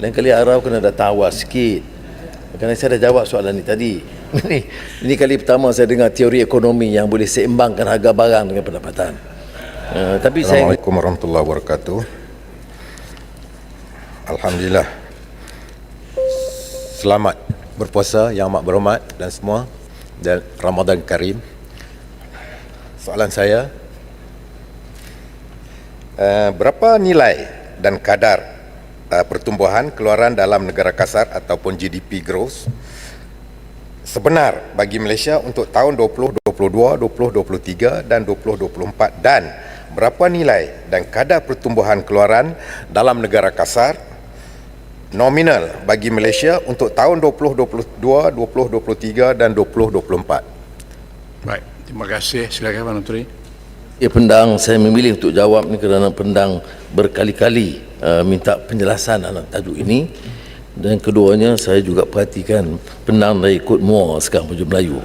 Lain kali Araf kena datang awal sikit. Kerana saya dah jawab soalan ni tadi. Ini, ini kali pertama saya dengar teori ekonomi yang boleh seimbangkan harga barang dengan pendapatan. Uh, tapi saya Assalamualaikum warahmatullahi wabarakatuh. Alhamdulillah. Selamat berpuasa yang amat berhormat dan semua dan Ramadan Karim. Soalan saya uh, berapa nilai dan kadar uh, pertumbuhan keluaran dalam negara kasar ataupun GDP growth sebenar bagi Malaysia untuk tahun 2022, 2023 dan 2024 dan berapa nilai dan kadar pertumbuhan keluaran dalam negara kasar nominal bagi Malaysia untuk tahun 2022, 2023 dan 2024. Baik, terima kasih. Silakan Pak Menteri. Ya pendang saya memilih untuk jawab ni kerana pendang berkali-kali uh, minta penjelasan dalam tajuk ini dan keduanya saya juga perhatikan pendang dah ikut mua sekarang baju Melayu.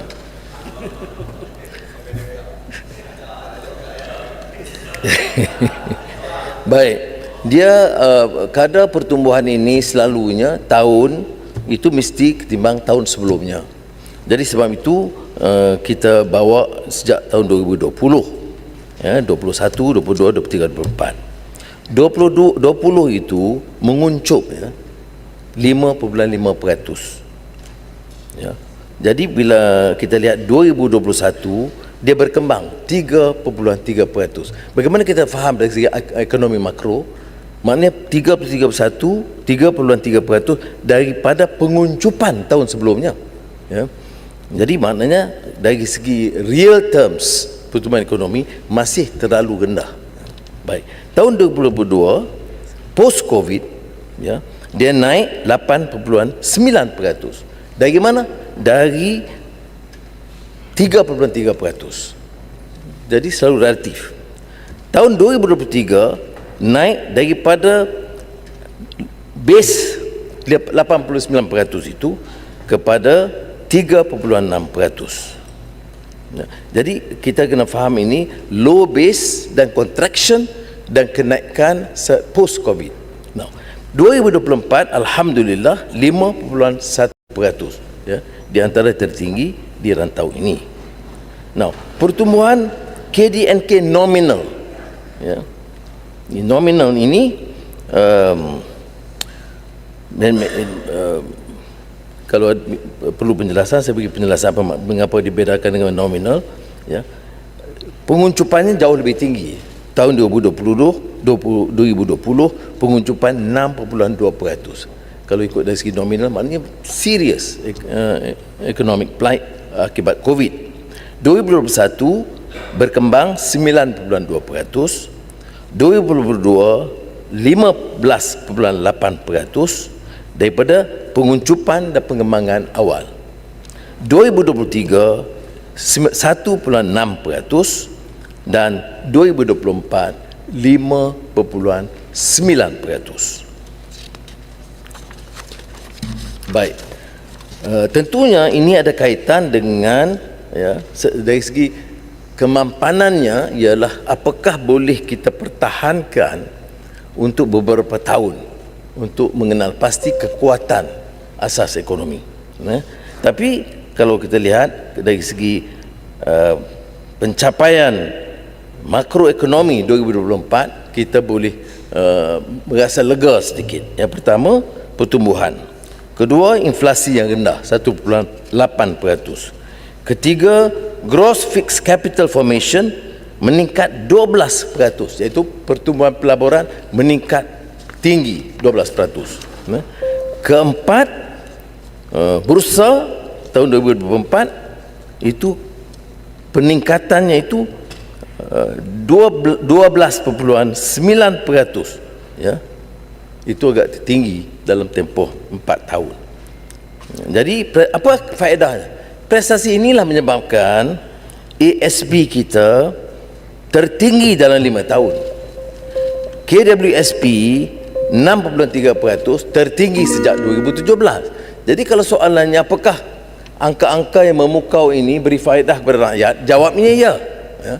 Baik, dia uh, kadar pertumbuhan ini selalunya tahun itu mesti ketimbang tahun sebelumnya. Jadi sebab itu uh, kita bawa sejak tahun 2020 ya 21, 22, 23, 24. 20 20 itu menguncup ya 5.5%. Ya. Jadi bila kita lihat 2021 dia berkembang 3.3%. Bagaimana kita faham dari segi ek- ekonomi makro? Maknanya 3.31 3.3% daripada penguncupan tahun sebelumnya. Ya. Jadi maknanya dari segi real terms pertumbuhan ekonomi masih terlalu rendah. Baik. Tahun 2022 post covid ya dia naik 8.9%. Dari mana? Dari 3.3%. Jadi selalu relatif. Tahun 2023 naik daripada base 89% itu kepada 3.6%. Jadi kita kena faham ini low base dan contraction dan kenaikan post covid. Now, 2024 alhamdulillah 5.1% ya di antara tertinggi di rantau ini. Now, pertumbuhan KDNK nominal ya. Nominal ini um, dan uh, kalau perlu penjelasan saya bagi penjelasan apa mengapa dibedakan dengan nominal ya. Penguncupannya jauh lebih tinggi. Tahun 2020 20, 2020 penguncupan 6.2% kalau ikut dari segi nominal maknanya serius ek, uh, economic plight akibat covid. 2021 berkembang 9.2% 2022 15.8% daripada penguncupan dan pengembangan awal. 2023 1.6% dan 2024 5.9%. Baik. Uh, tentunya ini ada kaitan dengan ya dari segi kemampanannya ialah apakah boleh kita pertahankan untuk beberapa tahun untuk mengenal pasti kekuatan asas ekonomi. Ya. Tapi kalau kita lihat dari segi uh, pencapaian makroekonomi 2024 kita boleh uh, merasa lega sedikit. Yang pertama pertumbuhan. Kedua inflasi yang rendah 1.8%. Ketiga gross fixed capital formation meningkat 12% iaitu pertumbuhan pelaburan meningkat tinggi 12%. Ya. Keempat uh, bursa tahun 2024 itu peningkatannya itu uh, 12.9% ya. Itu agak tinggi dalam tempoh 4 tahun. Jadi apa faedahnya? Prestasi inilah menyebabkan ASB kita tertinggi dalam 5 tahun. KWSP 6.3% tertinggi sejak 2017 jadi kalau soalannya apakah angka-angka yang memukau ini beri faedah kepada rakyat? Jawabnya ya, ya.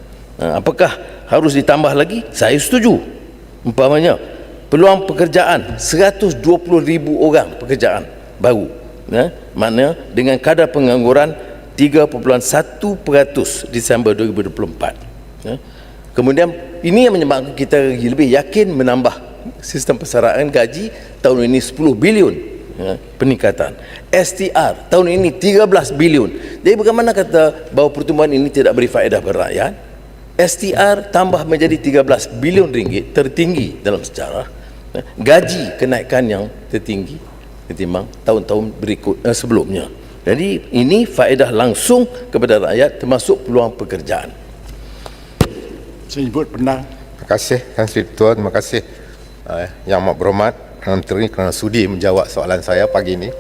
Apakah harus ditambah lagi? Saya setuju. Umpamanya peluang pekerjaan 120 ribu orang pekerjaan baru. Ya, mana dengan kadar pengangguran 3.1% Disember 2024 ya. kemudian ini yang menyebabkan kita lebih yakin menambah sistem persaraan gaji tahun ini 10 bilion ya, peningkatan. STR tahun ini 13 bilion. Jadi bagaimana kata bahawa pertumbuhan ini tidak beri faedah kepada rakyat? STR tambah menjadi 13 bilion ringgit tertinggi dalam sejarah. Ya. gaji kenaikan yang tertinggi ketimbang tahun-tahun berikut eh, sebelumnya. Jadi ini faedah langsung kepada rakyat termasuk peluang pekerjaan. Saya sebut pernah. Terima kasih Sri Ketua, terima kasih uh, Yang Amat Berhormat Menteri kerana sudi menjawab soalan saya pagi ini.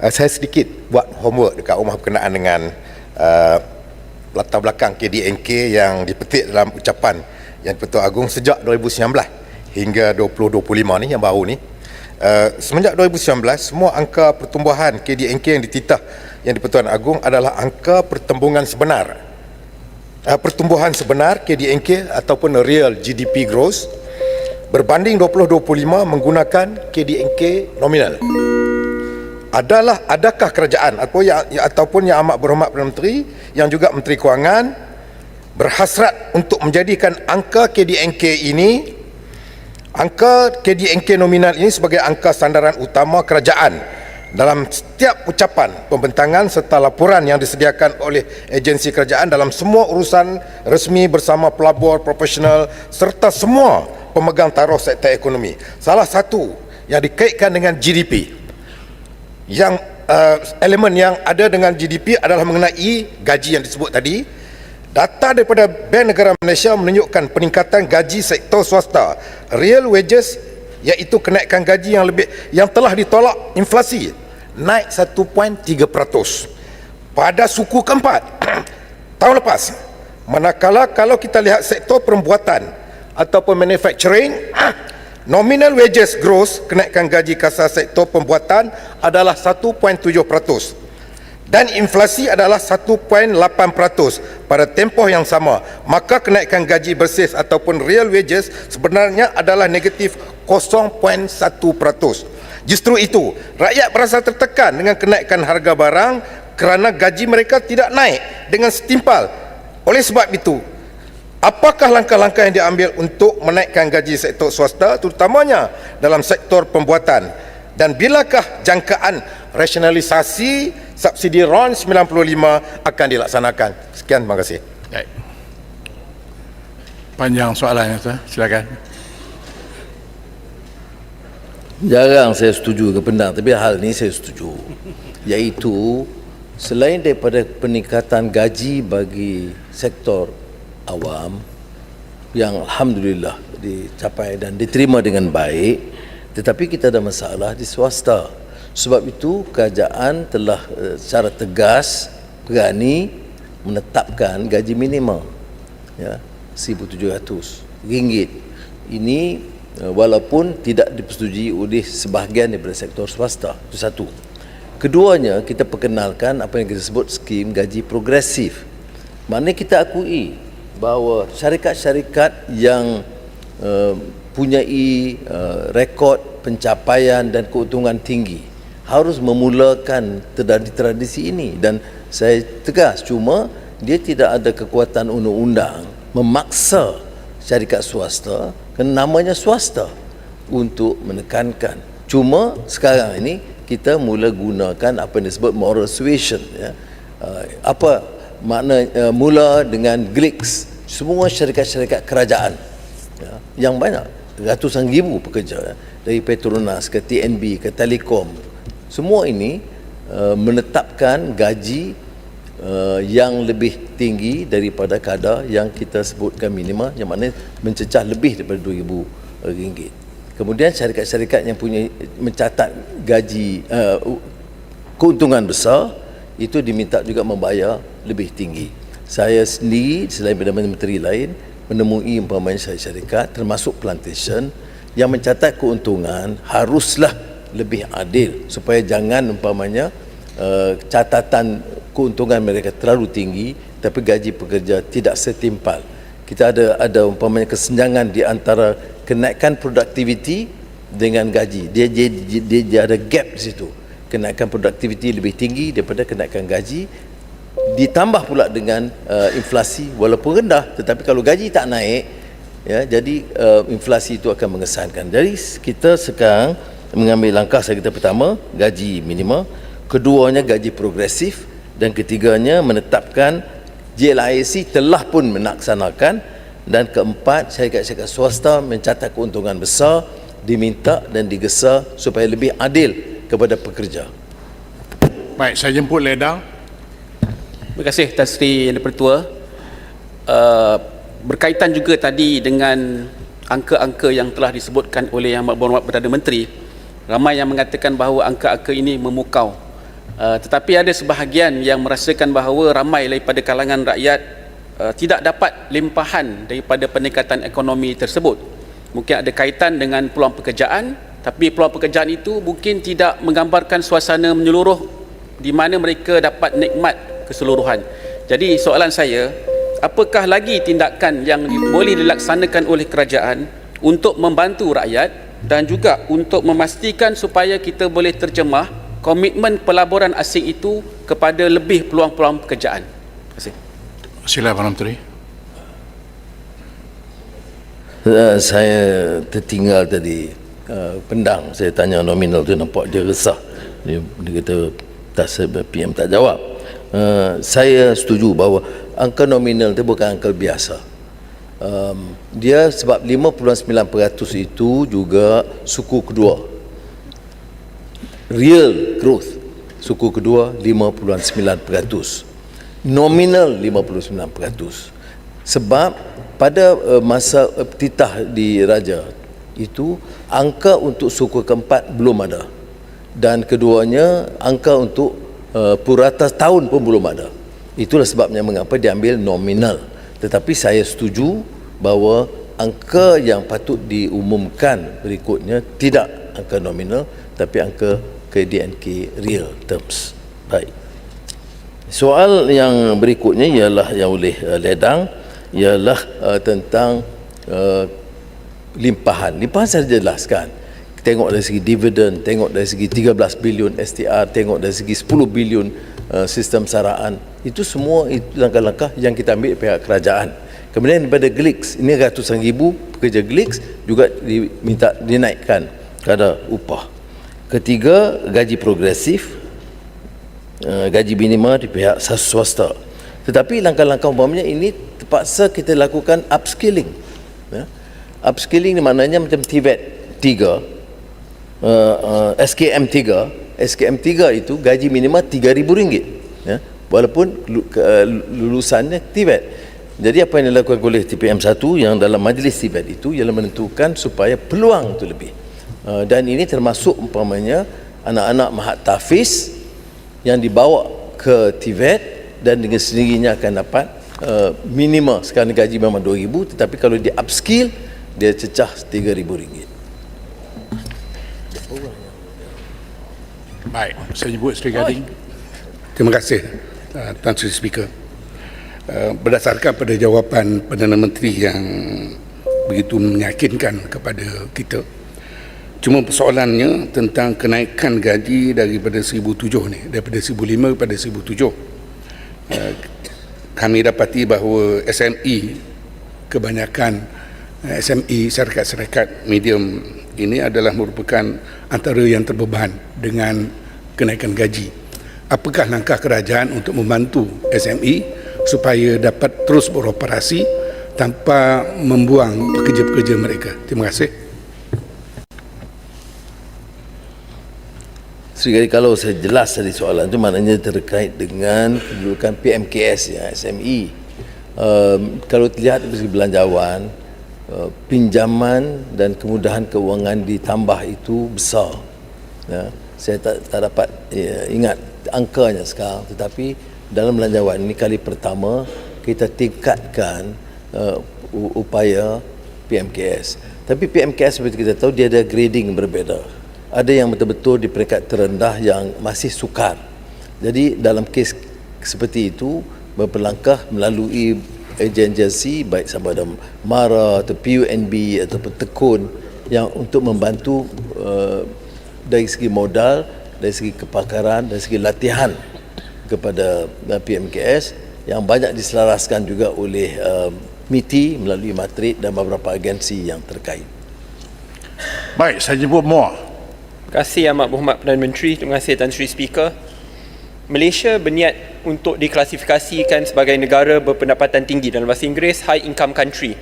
Uh, saya sedikit buat homework dekat rumah berkenaan dengan uh, latar belakang KDNK yang dipetik dalam ucapan Yang Pertua Agong sejak 2019 hingga 2025 ni yang baru ni. Uh, semenjak 2019 semua angka pertumbuhan KDNK yang dititah yang di Pertuan Agong adalah angka pertembungan sebenar uh, pertumbuhan sebenar KDNK ataupun real GDP growth berbanding 2025 menggunakan KDNK nominal. Adalah adakah kerajaan atau yang ya, ataupun yang amat berhormat Perdana Menteri yang juga Menteri Kewangan berhasrat untuk menjadikan angka KDNK ini angka KDNK nominal ini sebagai angka sandaran utama kerajaan dalam setiap ucapan pembentangan serta laporan yang disediakan oleh agensi kerajaan dalam semua urusan resmi bersama pelabur profesional serta semua pemegang taruh sektor ekonomi. Salah satu yang dikaitkan dengan GDP. Yang uh, elemen yang ada dengan GDP adalah mengenai gaji yang disebut tadi. Data daripada Bank Negara Malaysia menunjukkan peningkatan gaji sektor swasta, real wages iaitu kenaikan gaji yang lebih yang telah ditolak inflasi naik 1.3% pada suku keempat tahun lepas manakala kalau kita lihat sektor perbuatan ataupun manufacturing nominal wages growth kenaikan gaji kasar sektor pembuatan adalah 1.7% dan inflasi adalah 1.8% pada tempoh yang sama. Maka kenaikan gaji bersih ataupun real wages sebenarnya adalah negatif 0.1% justru itu rakyat berasa tertekan dengan kenaikan harga barang kerana gaji mereka tidak naik dengan setimpal. Oleh sebab itu apakah langkah-langkah yang diambil untuk menaikkan gaji sektor swasta terutamanya dalam sektor pembuatan dan bilakah jangkaan rasionalisasi subsidi RON 95 akan dilaksanakan. Sekian, terima kasih. Baik. Panjang soalannya tu, silakan. Jarang saya setuju ke pendang tapi hal ini saya setuju iaitu selain daripada peningkatan gaji bagi sektor awam yang alhamdulillah dicapai dan diterima dengan baik tetapi kita ada masalah di swasta. Sebab itu kerajaan telah eh, secara tegas berani menetapkan gaji minimum ya 1700 ringgit ini eh, walaupun tidak dipersetujui oleh sebahagian daripada sektor swasta. Itu satu. Keduanya kita perkenalkan apa yang kita sebut skim gaji progresif. Maknanya kita akui bahawa syarikat-syarikat yang uh, punyai uh, rekod pencapaian dan keuntungan tinggi harus memulakan tradisi ini dan saya tegas cuma dia tidak ada kekuatan undang-undang memaksa syarikat swasta kerana namanya swasta untuk menekankan cuma sekarang ini kita mula gunakan apa yang disebut moral suasion ya. Uh, apa makna uh, mula dengan GLICS semua syarikat-syarikat kerajaan. Ya, yang banyak. Ratusan ribu pekerja ya, dari Petronas ke TNB ke Telekom semua ini uh, menetapkan gaji uh, yang lebih tinggi daripada kadar yang kita sebutkan minima yang maknanya mencecah lebih daripada RM2,000 ringgit. Kemudian syarikat-syarikat yang punya mencatat gaji uh, keuntungan besar itu diminta juga membayar lebih tinggi. Saya sendiri selain Perdana Menteri lain menemui umpamanya syarikat termasuk plantation yang mencatat keuntungan haruslah lebih adil supaya jangan umpamanya uh, catatan keuntungan mereka terlalu tinggi tapi gaji pekerja tidak setimpal. Kita ada ada umpamanya kesenjangan di antara kenaikan produktiviti dengan gaji. Dia, dia, dia, dia ada gap di situ. Kenaikan produktiviti lebih tinggi daripada kenaikan gaji. Ditambah pula dengan uh, inflasi walaupun rendah tetapi kalau gaji tak naik ya jadi uh, inflasi itu akan mengesankan. Jadi kita sekarang mengambil langkah saya kata pertama gaji minimum, keduanya gaji progresif. Dan ketiganya menetapkan JLIC telah pun melaksanakan dan keempat syarikat-syarikat swasta mencatat keuntungan besar diminta dan digesa supaya lebih adil kepada pekerja. Baik, saya jemput Ledang. Terima kasih Tan Sri Yang Dipertua. Uh, berkaitan juga tadi dengan angka-angka yang telah disebutkan oleh Yang Berhormat Perdana Menteri, ramai yang mengatakan bahawa angka-angka ini memukau. Uh, tetapi ada sebahagian yang merasakan bahawa ramai daripada kalangan rakyat uh, tidak dapat limpahan daripada peningkatan ekonomi tersebut. Mungkin ada kaitan dengan peluang pekerjaan, tapi peluang pekerjaan itu mungkin tidak menggambarkan suasana menyeluruh di mana mereka dapat nikmat keseluruhan. Jadi soalan saya, apakah lagi tindakan yang boleh dilaksanakan oleh kerajaan untuk membantu rakyat dan juga untuk memastikan supaya kita boleh terjemah komitmen pelaburan asing itu kepada lebih peluang-peluang pekerjaan. Terima kasih. Sila Perdana Menteri. Uh, saya tertinggal tadi uh, pendang. Saya tanya nominal tu nampak dia resah. Dia, dia kata tak PM tak jawab. Uh, saya setuju bahawa angka nominal tu bukan angka biasa. Um, dia sebab 5.9% itu juga suku kedua. Real growth. Suku kedua 5.9% nominal 59% sebab pada uh, masa uh, titah di raja itu angka untuk suku keempat belum ada. Dan keduanya angka untuk uh, purata tahun pun belum ada. Itulah sebabnya mengapa diambil nominal. Tetapi saya setuju bahawa angka yang patut diumumkan berikutnya tidak angka nominal tapi angka KDNK real terms. Baik. Soal yang berikutnya ialah yang oleh uh, ledang ialah uh, tentang uh, limpahan. Limpahan saya jelaskan. Tengok dari segi dividen, tengok dari segi 13 bilion STR, tengok dari segi 10 bilion uh, sistem saraan. Itu semua itu langkah-langkah yang kita ambil pihak kerajaan. Kemudian daripada GLIX, ini ratusan ribu pekerja GLIX juga diminta dinaikkan kadar upah. Ketiga, gaji progresif, uh, gaji minima di pihak swasta. Tetapi langkah-langkah umpamanya ini terpaksa kita lakukan upskilling. Ya. Upskilling ni maknanya macam TVET 3, uh, uh, SKM 3. SKM 3 itu gaji minima RM3,000. Ya. Walaupun uh, lulusannya TVET. Jadi apa yang dilakukan oleh TPM 1 yang dalam majlis TVET itu ialah menentukan supaya peluang itu lebih. Uh, dan ini termasuk umpamanya anak-anak mahat tafiz yang dibawa ke TVET dan dengan sendirinya akan dapat uh, minima sekarang gaji memang 2000 tetapi kalau dia upskill dia cecah RM3,000 Baik, saya jemput Sri Gading. Terima kasih uh, Tuan Sri Speaker. Uh, berdasarkan pada jawapan Perdana Menteri yang begitu meyakinkan kepada kita. Cuma persoalannya tentang kenaikan gaji daripada 1007 ni, daripada 1005 kepada 1007. Uh, kami dapati bahawa SME kebanyakan uh, SME syarikat-syarikat medium ini adalah merupakan antara yang terbeban dengan kenaikan gaji. Apakah langkah kerajaan untuk membantu SME supaya dapat terus beroperasi tanpa membuang pekerja-pekerja mereka? Terima kasih. Sekali kalau saya jelas tadi soalan itu maknanya terkait dengan kedudukan PMKS ya SME. Um, kalau dilihat dari belanjawan, pinjaman dan kemudahan keuangan ditambah itu besar. Ya, saya tak, tak dapat ya, ingat angkanya sekarang tetapi dalam belanjawan ini kali pertama kita tingkatkan uh, upaya PMKS. Tapi PMKS seperti kita tahu dia ada grading berbeza ada yang betul-betul di peringkat terendah yang masih sukar. Jadi dalam kes seperti itu berpelangkah melalui agensi baik sama ada MARA atau PUNB ataupun Tekun yang untuk membantu uh, dari segi modal, dari segi kepakaran, dari segi latihan kepada uh, PMKS yang banyak diselaraskan juga oleh uh, MITI melalui Matrik dan beberapa agensi yang terkait. Baik, saya jemput Muar. Terima kasih Amat Berhormat Perdana Menteri, terima kasih Tan Sri Speaker. Malaysia berniat untuk diklasifikasikan sebagai negara berpendapatan tinggi dalam bahasa Inggeris high income country.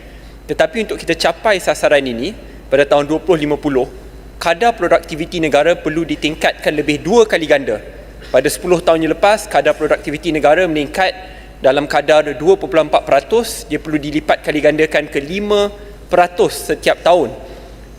Tetapi untuk kita capai sasaran ini pada tahun 2050, kadar produktiviti negara perlu ditingkatkan lebih dua kali ganda. Pada 10 tahun yang lepas, kadar produktiviti negara meningkat dalam kadar 2.4%, dia perlu dilipat kali gandakan ke 5% setiap tahun.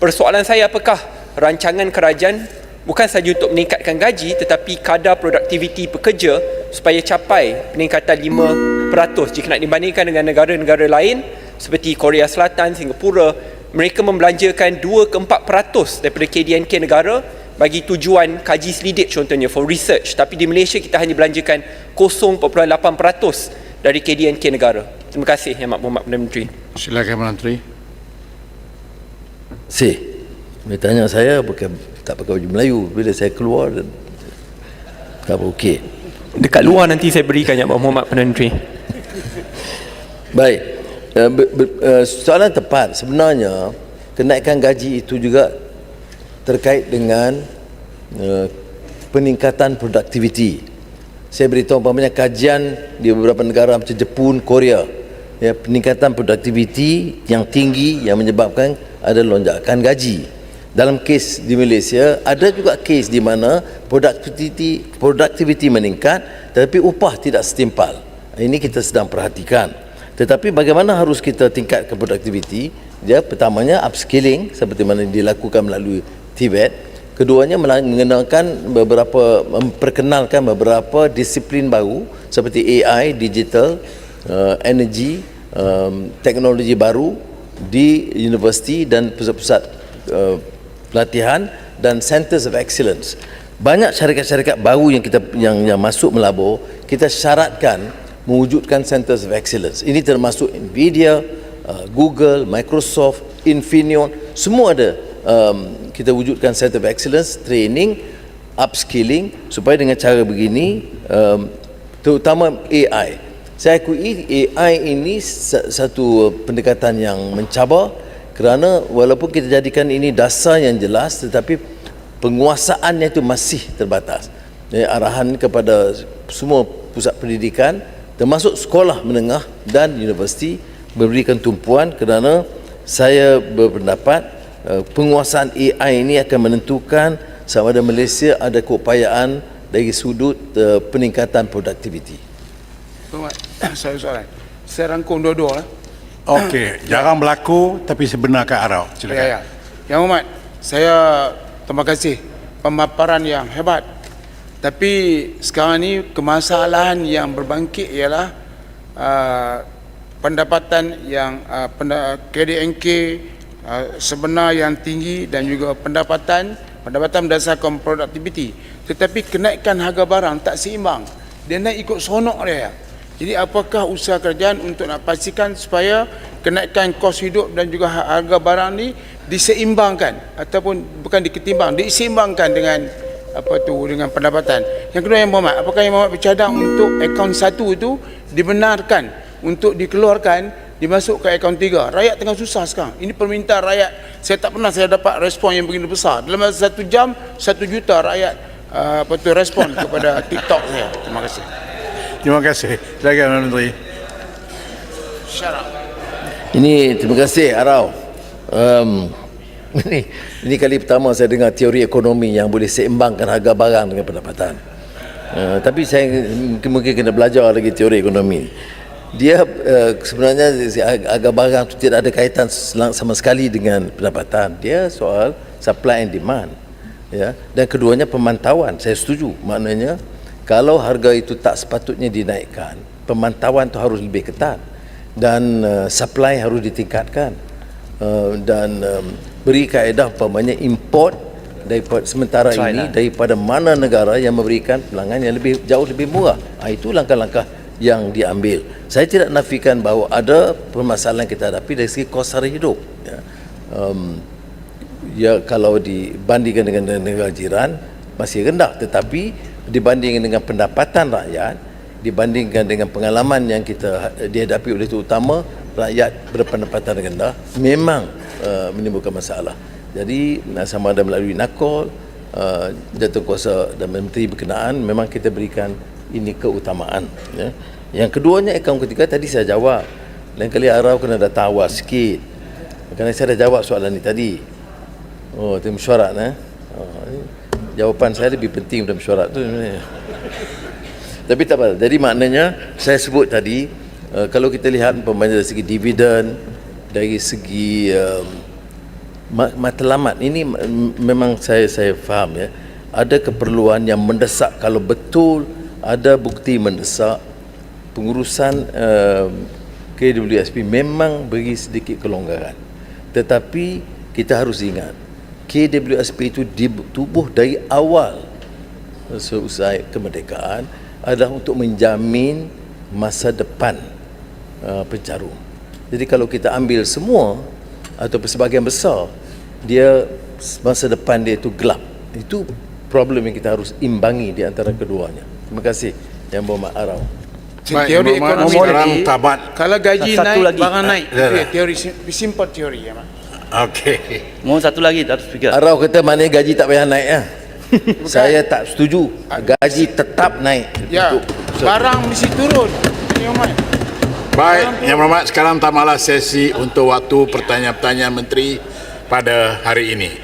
Persoalan saya apakah rancangan kerajaan bukan sahaja untuk meningkatkan gaji tetapi kadar produktiviti pekerja supaya capai peningkatan 5% jika nak dibandingkan dengan negara-negara lain seperti Korea Selatan, Singapura mereka membelanjakan 2 ke 4% daripada KDNK negara bagi tujuan kaji selidik contohnya for research. Tapi di Malaysia kita hanya belanjakan 0.8% dari KDNK negara. Terima kasih Yang Amat Berhormat Perdana Menteri. Silakan Menteri. Si, dia tanya saya pakai tak pakai baju Melayu bila saya keluar dan tak apa okey. dekat luar nanti saya berikan Amat Berhormat Perdana Menteri Baik. Uh, be, be, uh, soalan tepat sebenarnya kenaikan gaji itu juga terkait dengan uh, peningkatan produktiviti. Saya beritahu umpamanya kajian di beberapa negara macam Jepun, Korea ya peningkatan produktiviti yang tinggi yang menyebabkan ada lonjakan gaji. Dalam kes di Malaysia ada juga kes di mana produktiviti produktiviti meningkat tetapi upah tidak setimpal. Ini kita sedang perhatikan. Tetapi bagaimana harus kita tingkatkan produktiviti? Dia pertamanya upskilling seperti mana dilakukan melalui TVET. Keduanya mengenalkan beberapa memperkenalkan beberapa disiplin baru seperti AI, digital, uh, energy, um, teknologi baru di universiti dan pusat-pusat uh, pelatihan dan centers of excellence. Banyak syarikat-syarikat baru yang kita yang yang masuk melabur, kita syaratkan mewujudkan centers of excellence. Ini termasuk Nvidia, uh, Google, Microsoft, Infineon, semua ada um, kita wujudkan center of excellence, training, upskilling supaya dengan cara begini um, terutama AI. Saya akui AI ini sa- satu pendekatan yang mencabar kerana walaupun kita jadikan ini dasar yang jelas tetapi penguasaannya itu masih terbatas. Jadi, arahan kepada semua pusat pendidikan termasuk sekolah menengah dan universiti memberikan tumpuan kerana saya berpendapat uh, penguasaan AI ini akan menentukan sama ada Malaysia ada keupayaan dari sudut uh, peningkatan produktiviti. Tuan, saya soalan. Saya rangkum dua-dua. lah. Okey, jarang berlaku tapi sebenarkan arau. Silakan. Ya, ya. Yang Umat, saya terima kasih pemaparan yang hebat. Tapi sekarang ni kemasalahan yang berbangkit ialah uh, pendapatan yang uh, KDNK uh, sebenar yang tinggi dan juga pendapatan pendapatan berdasarkan produktiviti. Tetapi kenaikan harga barang tak seimbang. Dia naik ikut sonok dia. Jadi apakah usaha kerajaan untuk nak pastikan supaya kenaikan kos hidup dan juga harga barang ni diseimbangkan ataupun bukan diketimbang, diseimbangkan dengan apa tu dengan pendapatan. Yang kedua yang Muhammad, apakah yang Muhammad bercadang untuk akaun satu itu dibenarkan untuk dikeluarkan dimasuk ke akaun tiga. Rakyat tengah susah sekarang. Ini permintaan rakyat. Saya tak pernah saya dapat respon yang begini besar. Dalam satu jam, satu juta rakyat uh, apa tu respon kepada TikTok saya. Terima kasih. Terima kasih. Silakan Perdana Menteri. Syarat. Ini terima kasih Arau. Um, ini, ini kali pertama saya dengar teori ekonomi yang boleh seimbangkan harga barang dengan pendapatan. Uh, tapi saya mungkin, mungkin kena belajar lagi teori ekonomi. Dia uh, sebenarnya harga barang itu tidak ada kaitan selang- sama sekali dengan pendapatan. Dia soal supply and demand. Ya, dan keduanya pemantauan. Saya setuju. Maknanya kalau harga itu tak sepatutnya dinaikkan, pemantauan itu harus lebih ketat dan uh, supply harus ditingkatkan uh, dan um, beri kaedah umpamanya import daripada sementara China. ini daripada mana negara yang memberikan pelangan yang lebih jauh lebih murah. Ha, itu langkah-langkah yang diambil. Saya tidak nafikan bahawa ada permasalahan kita hadapi dari segi kos sara hidup. Ya. Um, ya kalau dibandingkan dengan negara jiran masih rendah tetapi dibandingkan dengan pendapatan rakyat dibandingkan dengan pengalaman yang kita dihadapi oleh terutama rakyat berpendapatan rendah memang uh, menimbulkan masalah. Jadi sama ada melalui nakol uh, jatuhkuasa dan menteri berkenaan memang kita berikan ini keutamaan ya. Yang keduanya akaun ketiga tadi saya jawab. Lain kali arau kena dah tawar sikit. Kerana saya dah jawab soalan ni tadi. Oh, itu mesyuarat eh. Oh, ini jawapan saya lebih penting daripada mesyuarat tu. Tapi tak apa. Jadi maknanya saya sebut tadi uh, kalau kita lihat umpamanya dari segi dividen, dari segi um, ma- matlamat ini memang saya saya faham ya. Ada keperluan yang mendesak kalau betul ada bukti mendesak pengurusan uh, KWSP memang beri sedikit kelonggaran. Tetapi kita harus ingat KWSP itu ditubuh dari awal seusai kemerdekaan adalah untuk menjamin masa depan uh, pencarum. Jadi kalau kita ambil semua atau sebahagian besar dia masa depan dia itu gelap. Itu problem yang kita harus imbangi di antara keduanya. Terima kasih Yang Berhormat Arau. Baik, teori ekonomi sekarang tamat. Kalau gaji Satu naik, lagi. barang naik. Ya, Okay, ya. teori sim- simple teori ya, Mak. Okey. Mohon satu lagi Datuk Speaker. Arau kata mana gaji tak payah naik ya. Saya tak setuju. Gaji tetap naik. Ya, Untuk- barang mesti turun. Baik, Yang Berhormat, sekarang tamatlah sesi untuk waktu pertanyaan-pertanyaan menteri pada hari ini.